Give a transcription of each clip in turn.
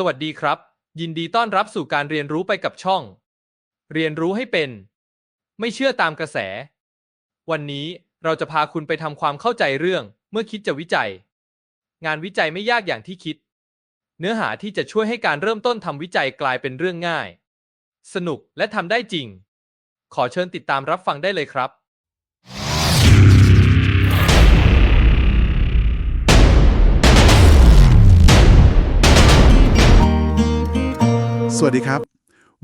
สวัสดีครับ ยินดีต้อนรับสู่การเรียนรู้ไปกับช่อง เรียนรู้ให้เป็น ไม่เชื่อตามกระแส วันนี้เราจะพาคุณไปทำความเข้าใจเรื่อง เมื่อคิดจะวิจัย งานวิจัยไม่ยากอย่างที่คิด เนื้อหาที่จะช่วยให้การเริ่มต้นทำวิจัยกลายเป็นเรื่องง่าย สนุกและทำได้จริง ขอเชิญติดตามรับฟังได้เลยครับ สวัสดีครับ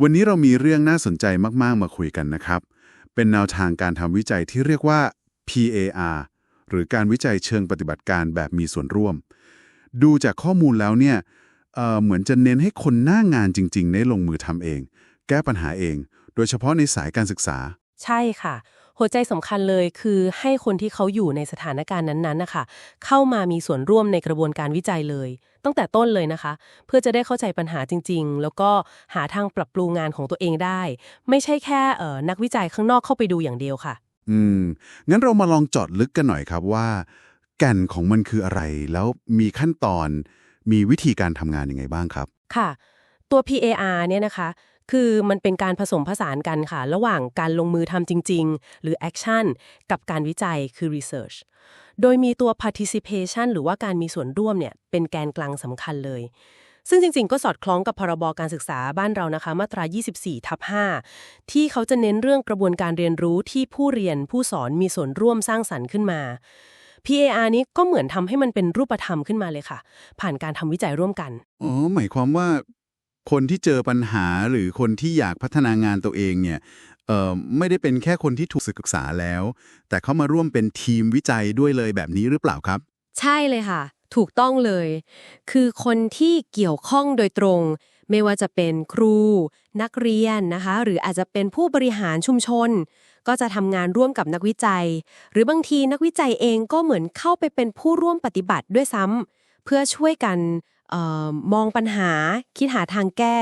วันนี้เรามีเรื่องน่าสนใจมากๆ มาคุยกันนะครับ เป็นแนวทางการทำวิจัยที่เรียกว่า PAR หรือการวิจัยเชิงปฏิบัติการแบบมีส่วนร่วม ดูจากข้อมูลแล้วเนี่ยเเหมือนจะเน้นให้คนหน้างานจริง ๆ ได้ลงมือทำเอง แก้ปัญหาเอง โดยเฉพาะในสายการศึกษา ใช่ค่ะ หัวใจสำคัญเลยคือให้คนที่เขาอยู่ในสถานการณ์นั้นๆนะคะเข้ามามีส่วนร่วมในกระบวนการวิจัยเลย ตั้งแต่ต้นเลยนะคะ เพื่อจะได้เข้าใจปัญหาจริง ๆ แล้วก็หาทางปรับปรุงงานของตัวเองได้ ไม่ใช่แค่เอ่อนักวิจัยข้างนอกเข้าไปดูอย่างเดียวค่ะ อืม งั้นเรามาลองเจอดลึกกันหน่อยครับว่า แก่นของมันคืออะไร แล้วมีขั้นตอน มีวิธีการทำงานยังไงบ้างครับ ค่ะ ตัว PAR เนี่ยนะคะคือมันเป็นการผสมผสานกันค่ะ ระหว่างการลงมือทำจริง ๆ หรือ action กับการวิจัยคือ research โดยมีตัว participation หรือว่าการมีส่วนร่วมเนี่ยเป็นแกนกลางสำคัญเลย ซึ่งจริงๆ ก็สอดคล้องกับพรบการศึกษาบ้านเรานะคะ มาตรา 24 ทับ 5 ที่เขาจะเน้นเรื่องกระบวนการเรียนรู้ที่ผู้เรียนผู้สอนมีส่วนร่วมสร้างสรรค์ขึ้นมา PAR นี้ก็เหมือนทำให้มันเป็นรูปธรรมขึ้นมาเลยค่ะ ผ่านการทำวิจัยร่วมกัน อ๋อ หมายความว่า คนที่เจอปัญหาหรือคนที่อยากพัฒนางานตัวเองเนี่ยเอ่อไม่ได้เป็นแค่คนที่ถูกศึกษาแล้ว แต่เขามาร่วมเป็นทีมวิจัยด้วยเลยแบบนี้หรือเปล่าครับ ใช่เลยค่ะ ถูกต้องเลย คือคนที่เกี่ยวข้องโดยตรง ไม่ว่าจะเป็นครู นักเรียนนะคะ หรืออาจจะเป็นผู้บริหารชุมชน ก็จะทำงานร่วมกับนักวิจัย หรือบางทีนักวิจัยเองก็เหมือนเข้าไปเป็นผู้ร่วมปฏิบัติด้วยซ้ำเพื่อช่วยกัน มองปัญหาคิดหาทางแก้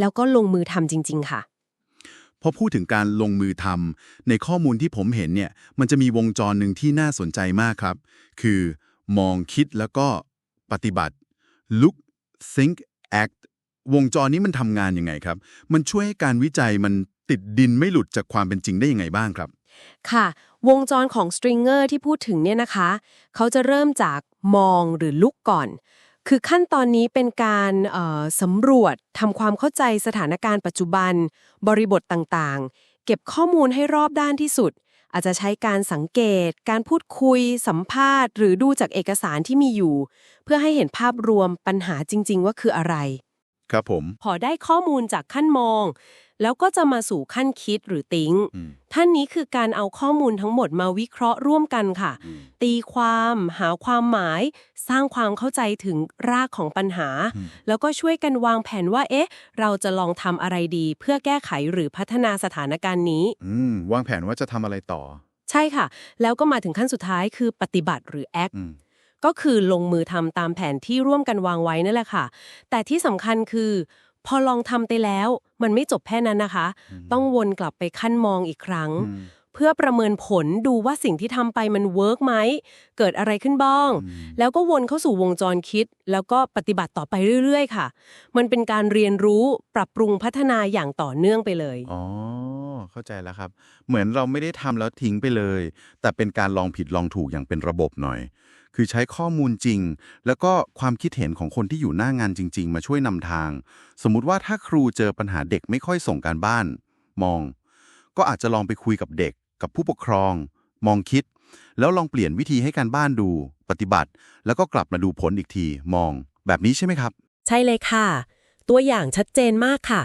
แล้วก็ลงมือทำจริง ๆ ค่ะ พอพูดถึงการลงมือทำในข้อมูลที่ผมเห็นเนี่ย มันจะมีวงจรหนึ่งที่น่าสนใจมากครับ คือ มองคิดแล้วก็ปฏิบัติ look think act วงจรนี้มันทำงานยังไงครับ มันช่วยให้การวิจัยมันติดดินไม่หลุดจากความเป็นจริงได้ยังไงบ้างครับ ค่ะ วงจรของสตริงเกอร์ที่พูดถึงเนี่ยนะคะ เขาจะเริ่มจากมองหรือลุกก่อน คือขั้นตอนนี้เป็นการสำรวจทำความเข้าใจสถานการณ์ปัจจุบัน บริบทต่างๆ เก็บข้อมูลให้รอบด้านที่สุด อาจจะใช้การสังเกต การพูดคุย สัมภาษณ์ หรือดูจากเอกสารที่มีอยู่ เพื่อให้เห็นภาพรวมปัญหาจริง ๆ ว่าคืออะไร ครับผม พอได้ข้อมูลจากขั้นมอง แล้วก็จะมาสู่ขั้นคิดหรือติ้ง อืม ท่านนี้คือการเอาข้อมูลทั้งหมดมาวิเคราะห์ร่วมกันค่ะ อืม ตีความ หาความหมาย สร้างความเข้าใจถึงรากของปัญหา อืม แล้วก็ช่วยกันวางแผนว่า เอ๊ะ เราจะลองทำอะไรดี เพื่อแก้ไขหรือพัฒนาสถานการณ์นี้ อืม วางแผนว่าจะทำอะไรต่อ ใช่ค่ะ แล้วก็มาถึงขั้นสุดท้ายคือปฏิบัติหรือ act อืม ก็คือลงมือทำตามแผนที่ร่วมกันวางไว้นั่นแหละค่ะ แต่ที่สำคัญคือ พอลองทำไปแล้ว มันไม่จบแค่นั้นนะคะ ต้องวนกลับไปขั้นมองอีกครั้งอืมเพื่อประเมินผลดูว่าสิ่งที่ทำไปมันเวิร์กไหม เกิดอะไรขึ้นบ้างอืมแล้วก็วนเข้าสู่วงจรคิด แล้วก็ปฏิบัติต่อไปเรื่อย ๆ ค่ะ มันเป็นการเรียนรู้ปรับปรุงพัฒนาอย่างต่อเนื่องไปเลยอ๋อ เข้าใจแล้วครับ เหมือนเราไม่ได้ทำแล้วทิ้งไปเลย แต่เป็นการลองผิดลองถูกอย่างเป็นระบบหน่อย คือใช้ข้อมูลจริง แล้วก็ความคิดเห็นของคนที่อยู่หน้างานจริง ๆ มาช่วยนำทาง สมมุติว่าถ้าครูเจอปัญหาเด็กไม่ค่อยส่งการบ้าน มอง ก็อาจจะลองไปคุยกับเด็ก กับผู้ปกครอง มองคิด แล้วลองเปลี่ยนวิธีให้การบ้านดู ปฏิบัติ แล้วก็กลับมาดูผลอีกที มอง แบบนี้ใช่ไหมครับ ใช่เลยค่ะ ตัวอย่างชัดเจนมากค่ะ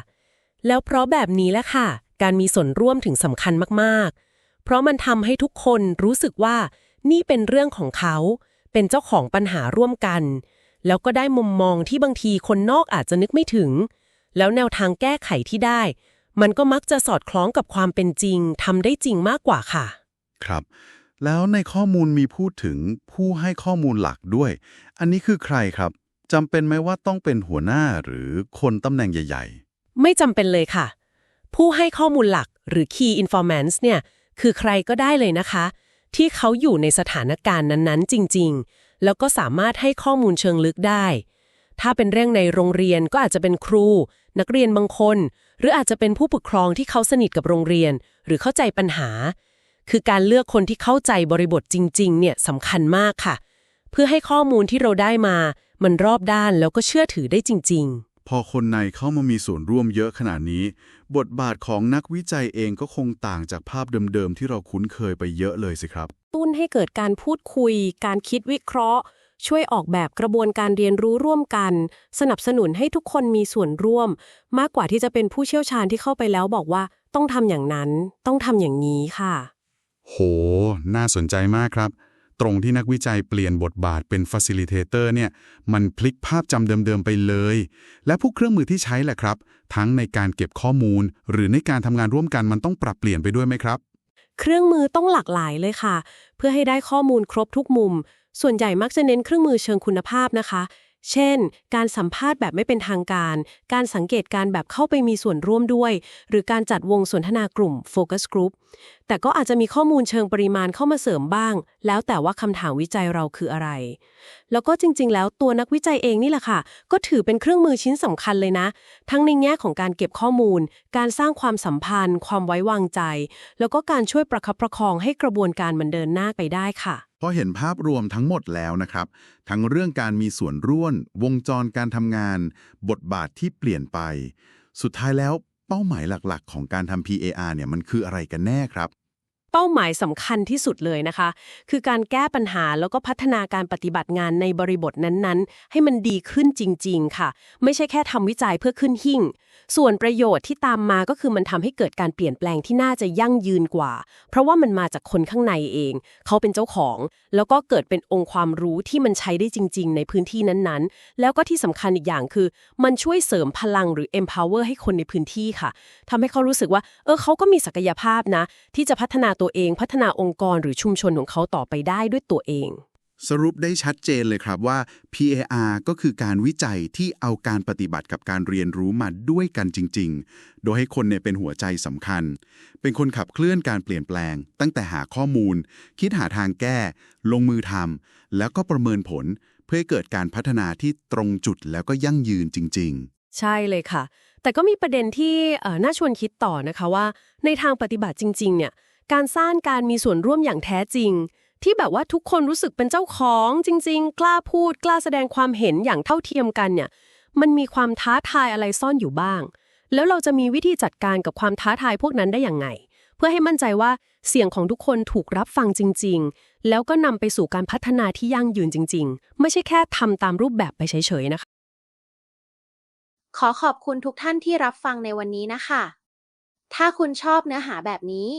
แล้วเพราะแบบนี้แหละค่ะ การมีส่วนร่วมถึงสำคัญมากๆ เพราะมันทำให้ทุกคนรู้สึกว่านี่เป็นเรื่องของเขา เป็นเจ้าของปัญหาร่วมกัน แล้วก็ได้มุมมองที่บางทีคนนอกอาจจะนึกไม่ถึง แล้วแนวทางแก้ไขที่ได้ มันก็มักจะสอดคล้องกับความเป็นจริงทำได้จริงมากกว่าค่ะ ครับ แล้วในข้อมูลมีพูดถึงผู้ให้ข้อมูลหลักด้วย อันนี้คือใครครับจำเป็นไหมว่าต้องเป็นหัวหน้าหรือคนตำแหน่งใหญ่ไม่จำเป็นเลยค่ะ ผู้ให้ข้อมูลหลักหรือ Key Informants เนี่ยคือใครก็ได้เลยนะคะ ที่เขาอยู่ในสถานการณ์นั้นๆ จริง ๆ แล้วก็สามารถให้ข้อมูลเชิงลึกได้ ถ้าเป็นเรื่องในโรงเรียนก็อาจจะเป็นครู นักเรียนบางคน หรืออาจจะเป็นผู้ปกครองที่เขาสนิทกับโรงเรียน หรือเข้าใจปัญหา คือการเลือกคนที่เข้าใจบริบทจริง ๆ เนี่ยสำคัญมากค่ะ เพื่อให้ข้อมูลที่เราได้มา มันรอบด้านแล้วก็เชื่อถือได้จริง ๆ พอคนในเข้ามามีส่วนร่วมเยอะขนาดนี้ บทบาทของนักวิจัยเองก็คงต่างจากภาพเดิมๆ ที่เราคุ้นเคยไปเยอะเลยสิครับ ตุ้นให้เกิดการพูดคุย การคิดวิเคราะห์ ช่วยออกแบบกระบวนการเรียนรู้ร่วมกัน สนับสนุนให้ทุกคนมีส่วนร่วม มากกว่าที่จะเป็นผู้เชี่ยวชาญที่เข้าไปแล้วบอกว่า ต้องทำอย่างนั้น ต้องทำอย่างนี้ค่ะ โห น่าสนใจมากครับ ตรงที่นักวิจัยเปลี่ยนบทบาทเป็น facilitator เนี่ย มันพลิกภาพจำเดิมๆไปเลย และพวกเครื่องมือที่ใช้แหละครับ ทั้งในการเก็บข้อมูล หรือในการทำงานร่วมกันมันต้องปรับเปลี่ยนไปด้วยไหมครับ เครื่องมือต้องหลากหลายเลยค่ะ เพื่อให้ได้ข้อมูลครบทุกมุม ส่วนใหญ่มักจะเน้นเครื่องมือเชิงคุณภาพนะคะ เช่น การสัมภาษณ์แบบไม่เป็นทางการ การสังเกตการแบบเข้าไปมีส่วนร่วมด้วย หรือการจัดวงสนทนากลุ่ม focus group แต่ก็อาจจะมีข้อมูลเชิงปริมาณเข้ามาเสริมบ้าง แล้วแต่ว่าคำถามวิจัยเราคืออะไร แล้วก็จริง ๆ แล้วตัวนักวิจัยเองนี่แหละค่ะ ก็ถือเป็นเครื่องมือชิ้นสำคัญเลยนะ ทั้งในแง่ของการเก็บข้อมูล การสร้างความสัมพันธ์ ความไว้วางใจ แล้วก็การช่วยประคับประคองให้กระบวนการมันเดินหน้าไปได้ค่ะ พอเห็นภาพรวมทั้งหมดแล้วนะครับ ทั้งเรื่องการมีส่วนร่วมวงจรการทำงาน บทบาทที่เปลี่ยนไป สุดท้ายแล้วเป้าหมายหลักๆ ของการทำ PAR เนี่ยมันคืออะไรกันแน่ครับ เป้าหมายสำคัญที่สุดเลยนะคะ คือการแก้ปัญหาแล้วก็พัฒนาการปฏิบัติงานในบริบทนั้นๆ ให้มันดีขึ้นจริง ๆ ค่ะ ไม่ใช่แค่ทำวิจัยเพื่อขึ้นหิ่ง ส่วนประโยชน์ที่ตามมาก็คือมันทำให้เกิดการเปลี่ยนแปลงที่น่าจะยั่งยืนกว่า เพราะว่ามันมาจากคนข้างในเอง เขาเป็นเจ้าของ แล้วก็เกิดเป็นองค์ความรู้ที่มันใช้ได้จริง ๆ ในพื้นที่นั้นๆ แล้วก็ที่สำคัญอีกอย่างคือ มันช่วยเสริมพลังหรือ empower ให้คนในพื้นที่ค่ะทำให้เขารู้สึกว่า เออเขาก็มีศักยภาพนะ ที่จะพัฒนาตัวเองพัฒนาองค์กรหรือชุมชนของเขาต่อไปได้ด้วยตัวเอง สรุปได้ชัดเจนเลยครับว่า PAR ก็คือการวิจัยที่เอาการปฏิบัติกับการเรียนรู้มาด้วยกันจริง ๆ โดยให้คนเนี่ยเป็นหัวใจสำคัญ เป็นคนขับเคลื่อนการเปลี่ยนแปลง ตั้งแต่หาข้อมูล คิดหาทางแก้ ลงมือทำแล้วก็ประเมินผล เพื่อให้เกิดการพัฒนาที่ตรงจุดแล้วก็ยั่งยืนจริง ๆใช่เลยค่ะ แต่ก็มีประเด็นที่เอ่อน่าชวนคิดต่อนะคะว่า ในทางปฏิบัติจริง ๆ เนี่ย การสร้างการมีส่วนร่วมอย่างแท้จริง ที่แบบว่าทุกคนรู้สึกเป็นเจ้าของจริง ๆ กล้าพูด กล้าแสดงความเห็นอย่างเท่าเทียมกันเนี่ย มันมีความท้าทายอะไรซ่อนอยู่บ้าง แล้วเราจะมีวิธีจัดการกับความท้าทายพวกนั้นได้อย่างไง เพื่อให้มั่นใจว่าเสียงของทุกคนถูกรับฟังจริง ๆ แล้วก็นำไปสู่การพัฒนาที่ยั่งยืนจริง ๆ ไม่ใช่แค่ทำตามรูปแบบไปเฉยๆนะคะ ขอขอบคุณทุกท่านที่รับฟังในวันนี้นะคะ ถ้าคุณชอบเนื้อหาแบบนี้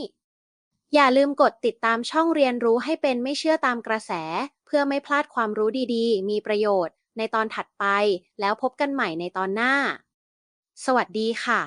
อย่าลืมกดติดตามช่องเรียนรู้ให้เป็นไม่เชื่อตามกระแส เพื่อไม่พลาดความรู้ดีๆ มีประโยชน์ ในตอนถัดไป แล้วพบกันใหม่ในตอนหน้า สวัสดีค่ะ